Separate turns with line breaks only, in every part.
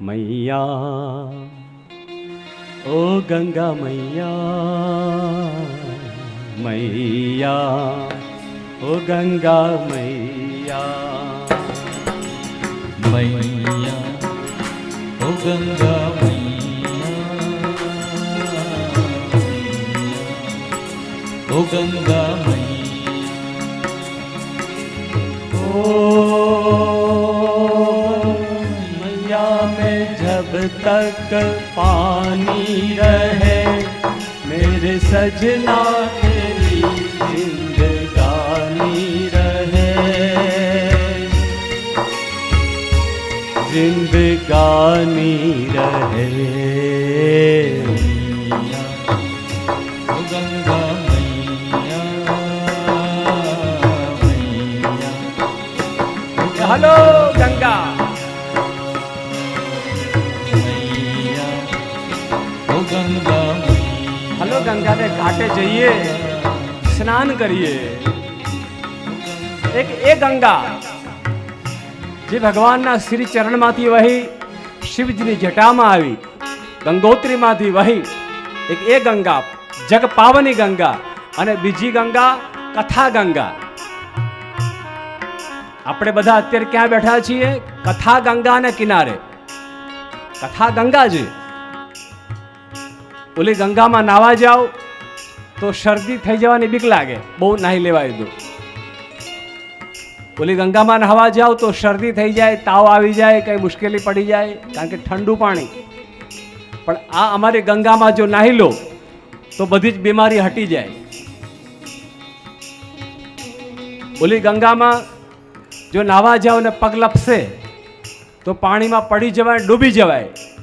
મૈયા ઓ ગંગા મૈયા મૈયા ઓ ગંગા મૈયા
મૈયા ઓ ગંગા મૈયા ઓ ગંગા મૈયા
तक पानी रहे मेरे सजना तेरी जिंदगानी रहे जिंदगानी रहे
ઓ ગંગા
હલો ગંગાને ઘાટે જઈએ, સ્નાન કરીએ. એક એ ગંગા જે ભગવાનના શ્રી ચરણમાંથી વહી શિવજીની જટામાં આવી, ગંગોત્રીમાંથી વહી. એક એ ગંગા, જગ પાવની ગંગા અને બીજી ગંગા, કથા ગંગા. આપણે બધા અત્યારે ક્યાં બેઠા છીએ? કથા ગંગાના કિનારે. કથા ગંગાજી ઓલી ગંગામાં નાવા જાઓ, તો શરદી થઈ જવાની બીક લાગે. બહુ નાહી લેવાય તો. ઓલી ગંગામાં નાહવા જાઓ, તો શરદી થઈ જાય, તાવ આવી જાય, કંઈ મુશ્કેલી પડી જાય, કારણ કે ઠંડુ પાણી. પણ આ અમારી ગંગામાં જો નાહી લો, તો બધી જ બીમારી હટી જાય. ઓલી ગંગામાં જો નાહવા જાઓ ને પગ લપસે, તો પાણીમાં પડી જવાય, ડૂબી જવાય.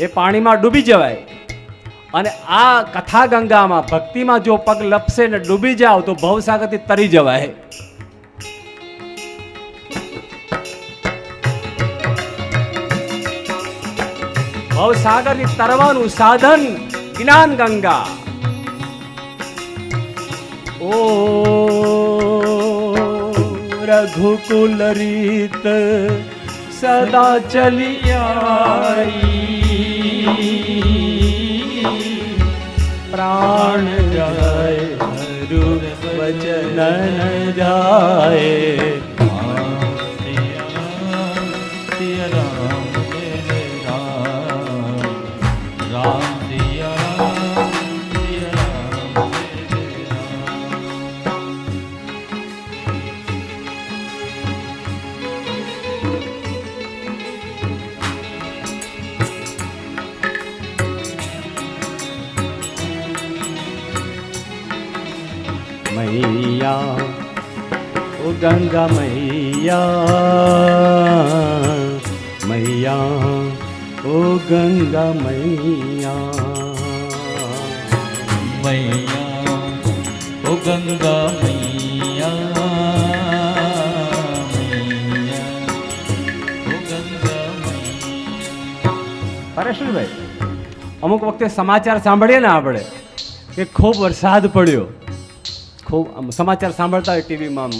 એ પાણીમાં ડૂબી જવાય. અને આ કથા ગંગામાં ભક્તિમાં જો પગ લપસે ને ડૂબી જાવ તો ભવસાગરથી તરી જવાય. ભવસાગરથી તરવાનું સાધન જ્ઞાન ગંગા. ઓ રઘુકુલ રીત सदा चली आई प्राण जाए हरु वचन जाए राम राम મૈયા ઓ ગંગા મૈયા
મૈયા ઓ ગંગા મૈયા મૈયા ઓ ગંગા મૈયા
પરેશભાઈ અમુક વખતે સમાચાર સાંભળીએ ને આપણે કે ખૂબ વરસાદ પડ્યો ખૂબ આમ સમાચાર સાંભળતા હોય ટીવીમાં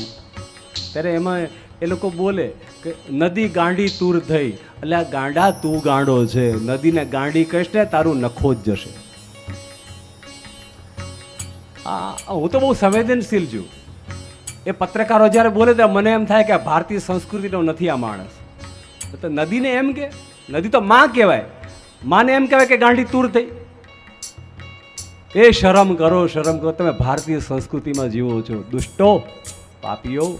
ત્યારે એમાં એ લોકો બોલે કે નદી ગાંડી તૂર થઈ. એટલે આ ગાંડા તું ગાંડો છે. નદીને ગાંડી કહીશ ને તારું નખો જ જશે હું તો બહુ સંવેદનશીલ છું. એ પત્રકારો જ્યારે બોલે ત્યારે મને એમ થાય કે ભારતીય સંસ્કૃતિનો નથી આ માણસ. તો નદીને એમ કે, નદી તો માં કહેવાય. માને એમ કહેવાય કે ગાંડી તૂર થઈ. એ શરમ કરો શરમ કરો. તમે ભારતીય સંસ્કૃતિમાં જીવો છો. દુષ્ટો, પાપીઓ.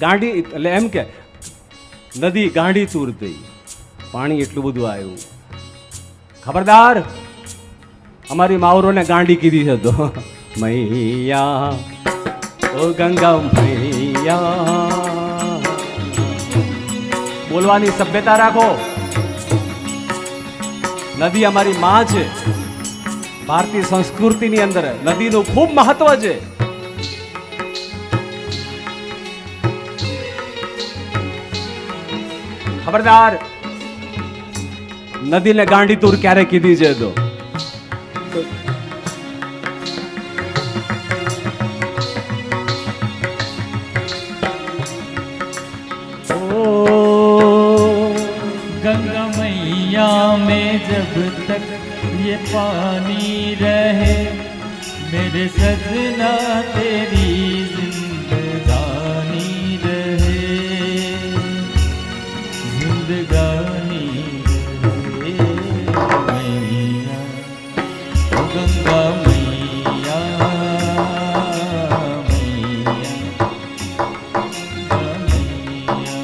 ગાંડી, એટલે એમ કે, નદી, ગાંડી તૂર થઈ. પાણી એટલું બધું આવ્યું. ખબરદાર, અમારી માવરોને ગાંડી કીધી છે તો. મૈયા, ઓ ગંગા મૈયા. બોલવાની સભ્યતા રાખો. નદી અમારી માં છે. ભારતીય સંસ્કૃતિની અંદર નદીનું ખૂબ મહત્વ છે. ખબરદાર, નદીને ગાંડી તૂર ક્યારે કીધી છે તો?
ગંગા મૈયા મેં જબ તક ये पानी रहे मेरे सजना तेरी जिंदगानी रहे जिंदगानी रहे मैया ओ गंगा मैया मैया गंगा मैया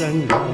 गंगा मैया